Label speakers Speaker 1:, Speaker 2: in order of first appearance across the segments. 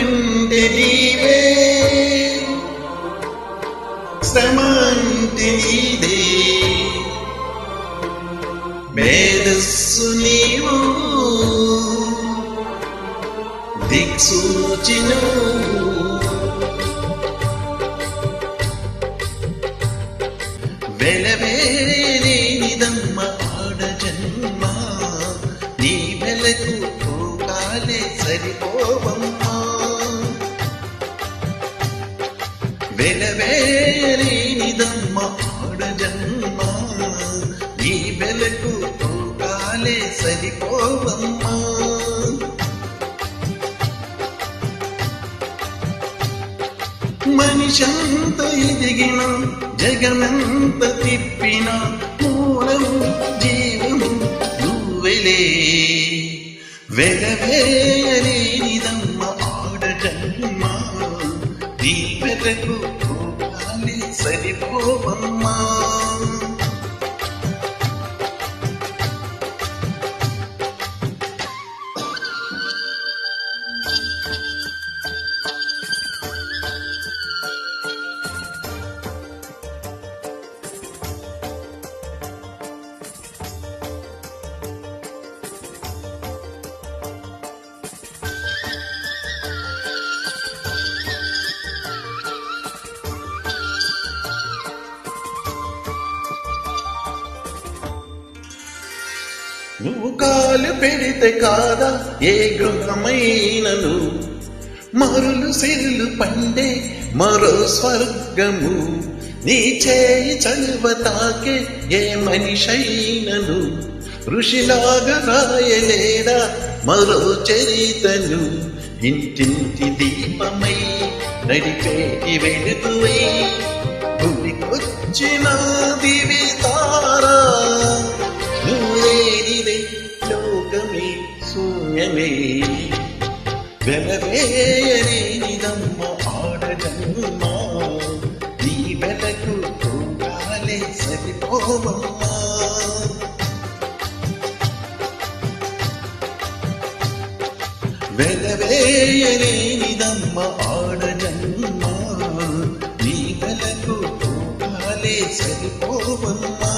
Speaker 1: అంటే నీవే. శ్రమ నీదే. మేధస్సు నీవు. దిక్సూచిను వెలవేలేనిదమ్మ ఆడ జన్మ. నీ వెలకు పోకాలే సరిపోవమ్మా. నీ వెలకు తూకాలే సరిపోవమ్మా. మనిషంత ఎదిగిన జగమంత తిప్పిన మూలం జీవం నువ్వెలే. వెలవేయలేనిదమ్మ ఆడటమ్మా జన్మ నీ వెలకు సరిపోవమ్మా. కాలు పెడితే కాదా ఏ గృహమైనను? మరులు సిరులు పండే మరో స్వర్గము. నీ చేయి చలువ తాకే ఏ మనిషైనను? ఋషిలాగా రాయలేదా మరో చరితను? ఇంటింటి దీపమై నడిపేటి వెలుగువై భూమికొచ్చిన దివి తారా. ఆడజన్మ నీ వెలకు పోగాలే సరిపోవమ్మా. వెలవేయలేనిదమ్మ ఆడజన్మ నీ వెలకు పోగాలే సరిపోవమ్మా.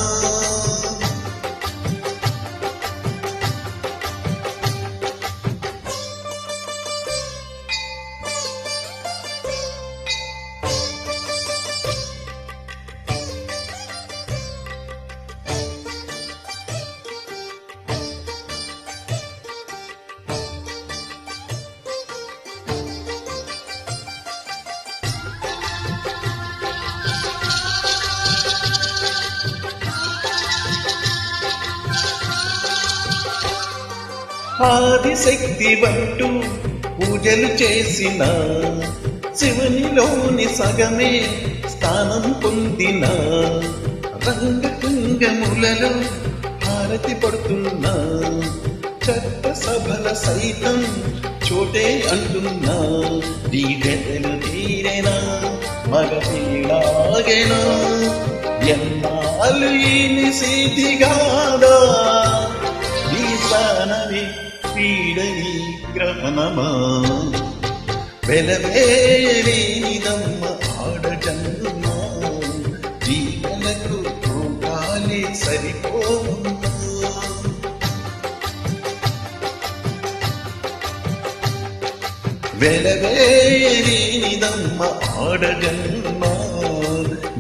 Speaker 1: ఆదిశక్తి బంటూ పూజలు చేసిన శివునిలోని సగమే స్థానం పొందిన రంగకుంగములలో హారతి పడుతున్నా చట్ట సభల సైతం చోటే అంటున్నా దీగలు తీరేనా మగపిలాగేనా ఎన్నాళ్ళు ఈ నిశీతిగాదా గ్రహణమా వెలవేలేనిదమ్మ ఆడ జన్మ జీవనకు పోగాలి సరిపోమ్మా వెలవేలేనిదమ్మ ఆడ జన్మ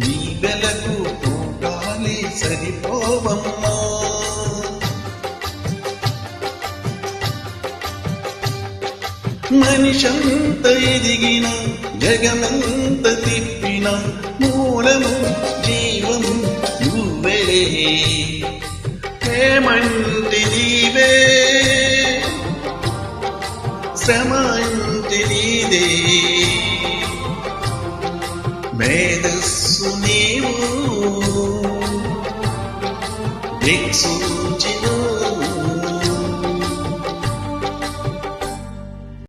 Speaker 1: నీ వెలకు పోగాలి సరిపోవమ్మా? మనిషంత ఎదిగిన జగమంత తిప్పిన మూలము జీవము నువ్వే. ప్రేమంటి నీవే శ్రమ అంటే నీదే. మేధస్సు నీవు దిక్సూచిను